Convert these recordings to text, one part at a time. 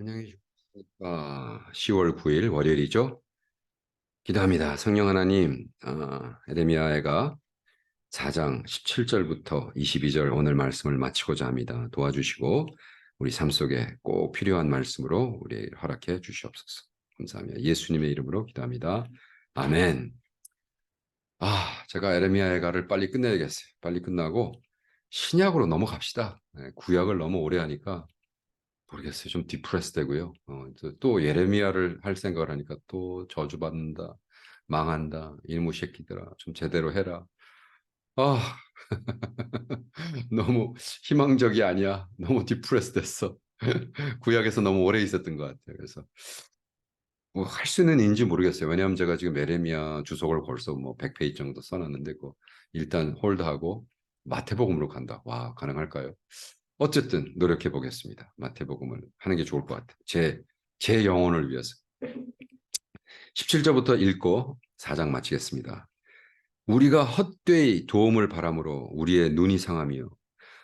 안녕히 주십니까. 10월 9일 월요일이죠. 기도합니다. 성령 하나님, 아, 에레미야가 4장 17절부터 22절 오늘 말씀을 마치고자 합니다. 도와주시고 우리 삶 속에 꼭 필요한 말씀으로 우리 허락해 주시옵소서. 감사합니다. 예수님의 이름으로 기도합니다. 아멘. 아, 제가 에레미야가를 빨리 끝내야겠어요. 빨리 끝나고 신약으로 넘어갑시다. 네, 구약을 너무 오래 하니까 모르겠어요. 좀 디프레스 되고요. 어, 또- 또 예레미야를 할 생각을 하니까 또 저주받는다, 망한다, 이놈의 새끼들아, 좀 제대로 해라. 아, 너무 희망적이 아니야. 너무 디프레스 됐어. 구약에서 너무 오래 있었던 것 같아요. 그래서 뭐 할수 있는 인지 모르겠어요. 왜냐하면 제가 지금 에레미야 주석을 벌써 뭐 100페이지 정도 써놨는데 그 일단 홀드하고 마태복음으로 간다. 와, 가능할까요? 어쨌든 노력해 보겠습니다. 마태복음을 하는 게 좋을 것 같아요. 제, 제 영혼을 위해서. 17절부터 읽고 4장 마치겠습니다. 우리가 헛되이 도움을 바람으로 우리의 눈이 상하며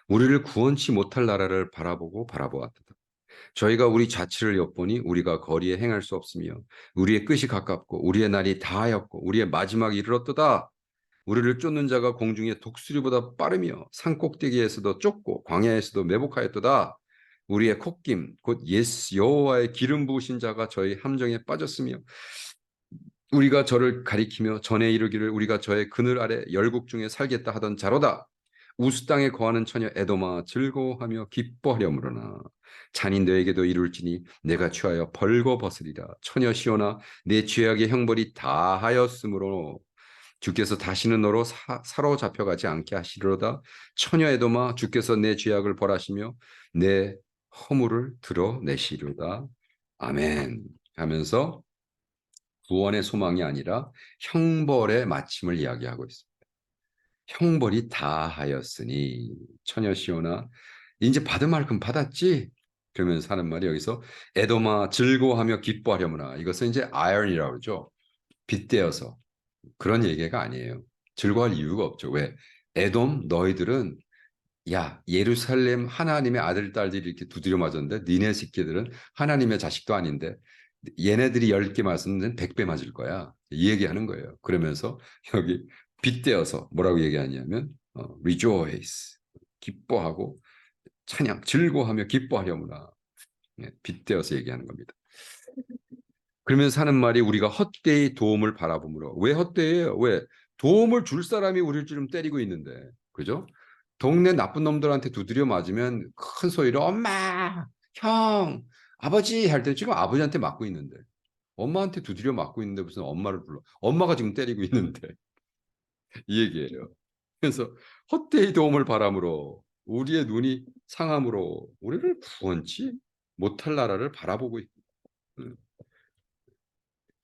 우리를 구원치 못할 나라를 바라보고 바라보았다. 저희가 우리 자취를 엿보니 우리가 거리에 행할 수 없으며 우리의 끝이 가깝고 우리의 날이 다하였고 우리의 마지막이 이르렀도다. 우리를 쫓는 자가 공중의 독수리보다 빠르며 산 꼭대기에서도 쫓고 광야에서도 매복하였도다. 우리의 콧김 곧 예스 여호와의 기름 부으신 자가 저희 함정에 빠졌으며 우리가 저를 가리키며 전에 이르기를 우리가 저의 그늘 아래 열국 중에 살겠다 하던 자로다. 우스 땅에 거하는 처녀 에도마 즐거워하며 기뻐하려무로나 잔인 너에게도 이룰지니 내가 취하여 벌거벗으리라 처녀 시오나 내 죄악의 형벌이 다하였으므로 주께서 다시는 너로 사, 사로잡혀가지 않게 하시리로다 처녀 에도마 주께서 내 죄악을 벌하시며 내 허물을 드러내시리로다 아멘 하면서 구원의 소망이 아니라 형벌의 마침을 이야기하고 있습니다. 형벌이 다 하였으니 처녀 시오나 이제 받은 만큼 받았지? 그러면서 하는 말이 여기서 에도마 즐거워하며 기뻐하려무나 이것은 이제 아이언이라고 그러죠. 빗대어서 그런 얘기가 아니에요. 즐거워할 이유가 없죠. 왜? 에돔 너희들은 야 예루살렘 하나님의 아들 딸들이 이렇게 두드려 맞았는데 니네 새끼들은 하나님의 자식도 아닌데 얘네들이 10개 맞으면 100배 맞을 거야. 이 얘기하는 거예요. 그러면서 여기 빗대어서 뭐라고 얘기하냐면 어, rejoice 기뻐하고 찬양 즐거워하며 기뻐하려무나 예, 빗대어서 얘기하는 겁니다. 그러면서 하는 말이 우리가 헛되이 도움을 바라보므로 왜 헛되이에요? 왜 도움을 줄 사람이 우리를 좀 때리고 있는데 그죠? 동네 나쁜 놈들한테 두드려 맞으면 큰 소리로 엄마, 형, 아버지 할 때 지금 아버지한테 맞고 있는데 엄마한테 두드려 맞고 있는데 무슨 엄마를 불러 엄마가 지금 때리고 있는데 이 얘기예요. 그래서 헛되이 도움을 바람으로 우리의 눈이 상함으로 우리를 구원치 못할 나라를 바라보고 있고 음.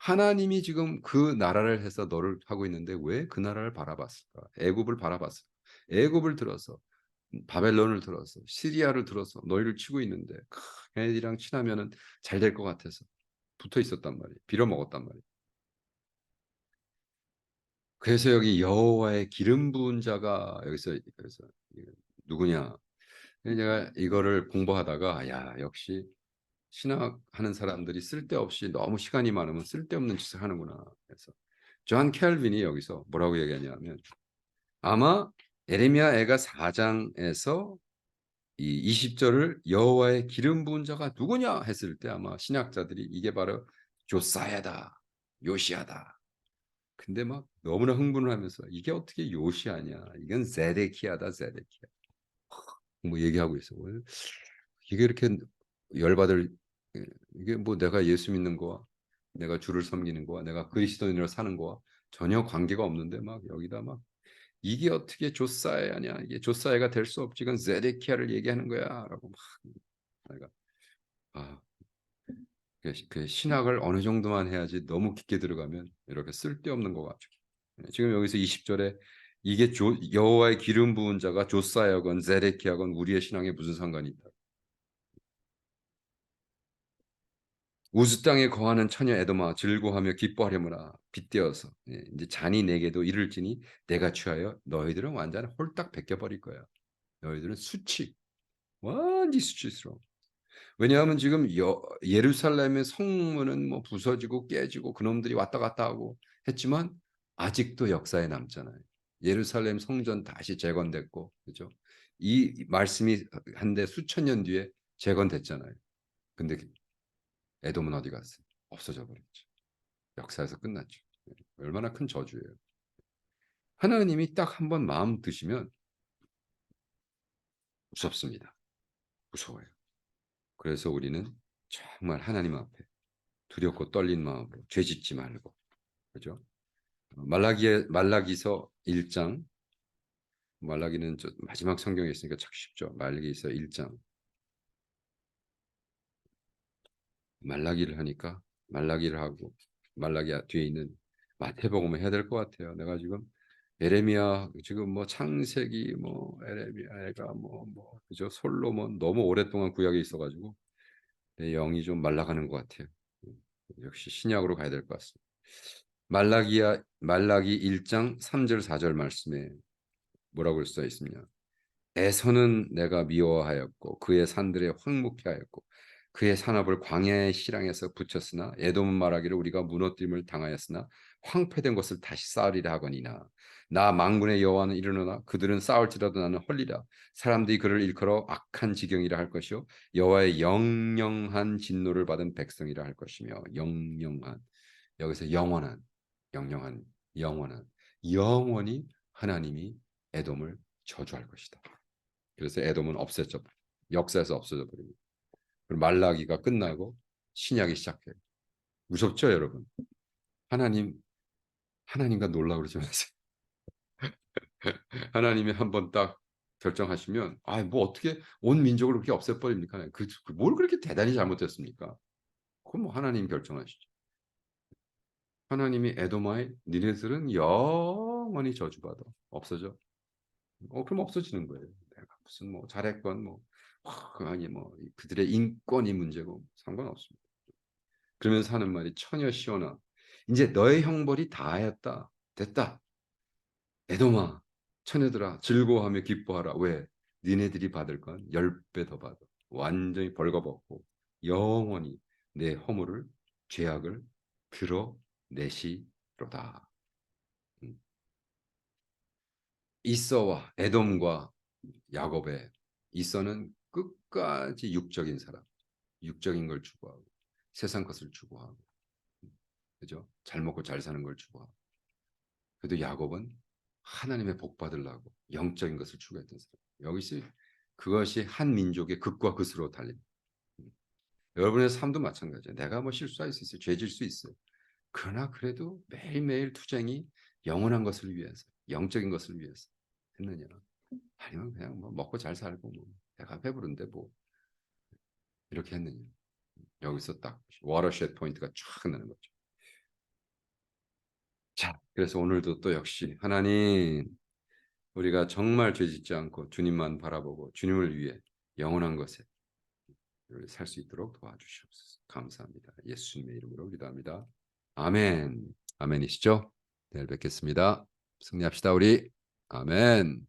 하나님이 지금 그 나라를 해서 너를 하고 있는데 왜 그 나라를 바라봤을까? 애굽을 바라봤을까? 애굽을 들어서 바벨론을 들어서 시리아를 들어서 너희를 치고 있는데 걔네들이랑 친하면은 잘 될 것 같아서 붙어 있었단 말이에요. 빌어 먹었단 말이에요. 그래서 여기 여호와의 기름 부은 자가 여기서 그래서 누구냐? 제가 이거를 공부하다가 야 역시 신학하는 사람들이 쓸데없이 너무 시간이 많으면 쓸데없는 짓을 하는구나. 그래서 존 켈빈이 여기서 뭐라고 얘기하냐면 아마 에레미야 애가 4장에서 이 20절을 여호와의 기름 부은 자가 누구냐 했을 때 아마 신학자들이 이게 바로 조사야다, 요시아다. 근데 막 너무나 흥분을 하면서 이게 어떻게 요시아냐? 이건 제데키야다, 제데키야. 뭐 얘기하고 있어. 이게 이렇게 열받을 이게 뭐 내가 예수 믿는 거와 내가 주를 섬기는 거와 내가 그리스도인으로 사는 거와 전혀 관계가 없는데 막 여기다 막 이게 어떻게 조사야냐 이게 조사야가 될 수 없지 이건 제데키야를 얘기하는 거야라고 막 내가 아 그, 그 신학을 어느 정도만 해야지 너무 깊게 들어가면 이렇게 쓸데없는 거 가지고 지금 여기서 20절에 이게 조, 여호와의 기름 부은 자가 조사야건 제데키야건 우리의 신앙에 무슨 상관이 있다 우스 땅에 거하는 처녀 에도마 즐거하며 기뻐하려무나 빗대어서 예, 이제 잔이 내게도 이를지니 내가 취하여 너희들은 완전 홀딱 벗겨 버릴 거야. 너희들은 수치 완전 수치스러워. 왜냐하면 지금 여, 예루살렘의 성문은 뭐 부서지고 깨지고 그놈들이 왔다 갔다 하고 했지만 아직도 역사에 남잖아요. 예루살렘 성전 다시 재건됐고 그죠? 이 말씀이 한데 수천 년 뒤에 재건됐잖아요. 근데 에돔은 어디 갔어요? 없어져 버렸죠. 역사에서 끝났죠. 얼마나 큰 저주예요. 하나님이 딱 한 번 마음 드시면 무섭습니다. 무서워요. 그래서 우리는 정말 하나님 앞에 두렵고 떨린 마음으로 죄 짓지 말고 그죠? 말라기에 말라기서 1장 말라기는 저 마지막 성경에 있으니까 참 쉽죠. 말라기서 1장 말라기를 하니까 말라기를 하고 말라기 뒤에 있는 마태복음을 해야 될 것 같아요. 내가 지금 에레미야 지금 뭐 창세기 뭐 에레미야가 뭐뭐 그죠 솔로몬 너무 오랫동안 구약에 있어가지고 내 영이 좀 말라가는 것 같아요. 역시 신약으로 가야 될 것 같습니다. 말라기야 말라기 1장 3절 4절 말씀에 뭐라고 써 있습니다. 에서는 내가 미워하였고 그의 산들에 황묵해 하였고 그의 산업을 광야의 시랑에서 붙였으나 에돔은 말하기를 우리가 무너짐을 당하였으나 황폐된 것을 다시 쌓으리라 하거니나 나 망군의 여호와는 이르노나 그들은 싸울지라도 나는 헐리라 사람들이 그를 일컬어 악한 지경이라 할 것이요 여호와의 영영한 진노를 받은 백성이라 할 것이며 영영한 여기서 영원한 영영한 영원한 영원히 하나님이 에돔을 저주할 것이다. 그래서 에돔은 없어져 역사에서 없어져 버립니다. 말라기가 끝나고 신약이 시작해요. 무섭죠, 여러분? 하나님 하나님과 놀라 그러지 마세요. 하나님이 한 번 딱 결정하시면 아 뭐 어떻게 온 민족을 그렇게 없애버립니까? 그, 그, 뭘 그렇게 대단히 잘못했습니까? 그건 뭐 하나님 결정하시죠. 하나님이 에도마의 니네들은 영원히 저주받아 없어져. 어 그럼 없어지는 거예요. 내가 무슨 뭐 잘했건 뭐 아니 뭐 그들의 인권이 문제고 상관없습니다. 그러면서 하는 말이 처녀 시온아 이제 너의 형벌이 다하였다 됐다. 에도마 처녀들아 즐거워하며 기뻐하라. 왜? 니네들이 받을 건 열 배 더 받아. 완전히 벌거벗고 영원히 내 허물을 죄악을 드러내시로다. 음. 이서와 에돔과 야곱의 이서는 끝까지 육적인 사람, 육적인 걸 추구하고 세상 것을 추구하고 그죠? 잘 먹고 잘 사는 걸 추구하고 그래도 야곱은 하나님의 복 받으려고 영적인 것을 추구했던 사람. 여기서 그것이 한 민족의 극과 극으로 달립니다. 여러분의 삶도 마찬가지예요. 내가 뭐 실수할 수 있어요. 죄질 수 있어요. 그러나 그래도 매일매일 투쟁이 영원한 것을 위해서, 영적인 것을 위해서 했느냐. 아니면 그냥 뭐 먹고 잘 살고 뭐 내가 배부른데 뭐 이렇게 했느냐. 여기서 딱 워터쉣 포인트가 쫙 나는 거죠. 자, 그래서 오늘도 또 역시 하나님 우리가 정말 죄짓지 않고 주님만 바라보고 주님을 위해 영원한 것에 살 수 있도록 도와주시옵소서. 감사합니다. 예수님의 이름으로 기도합니다. 아멘. 아멘이시죠? 내일 뵙겠습니다. 승리합시다 우리. 아멘.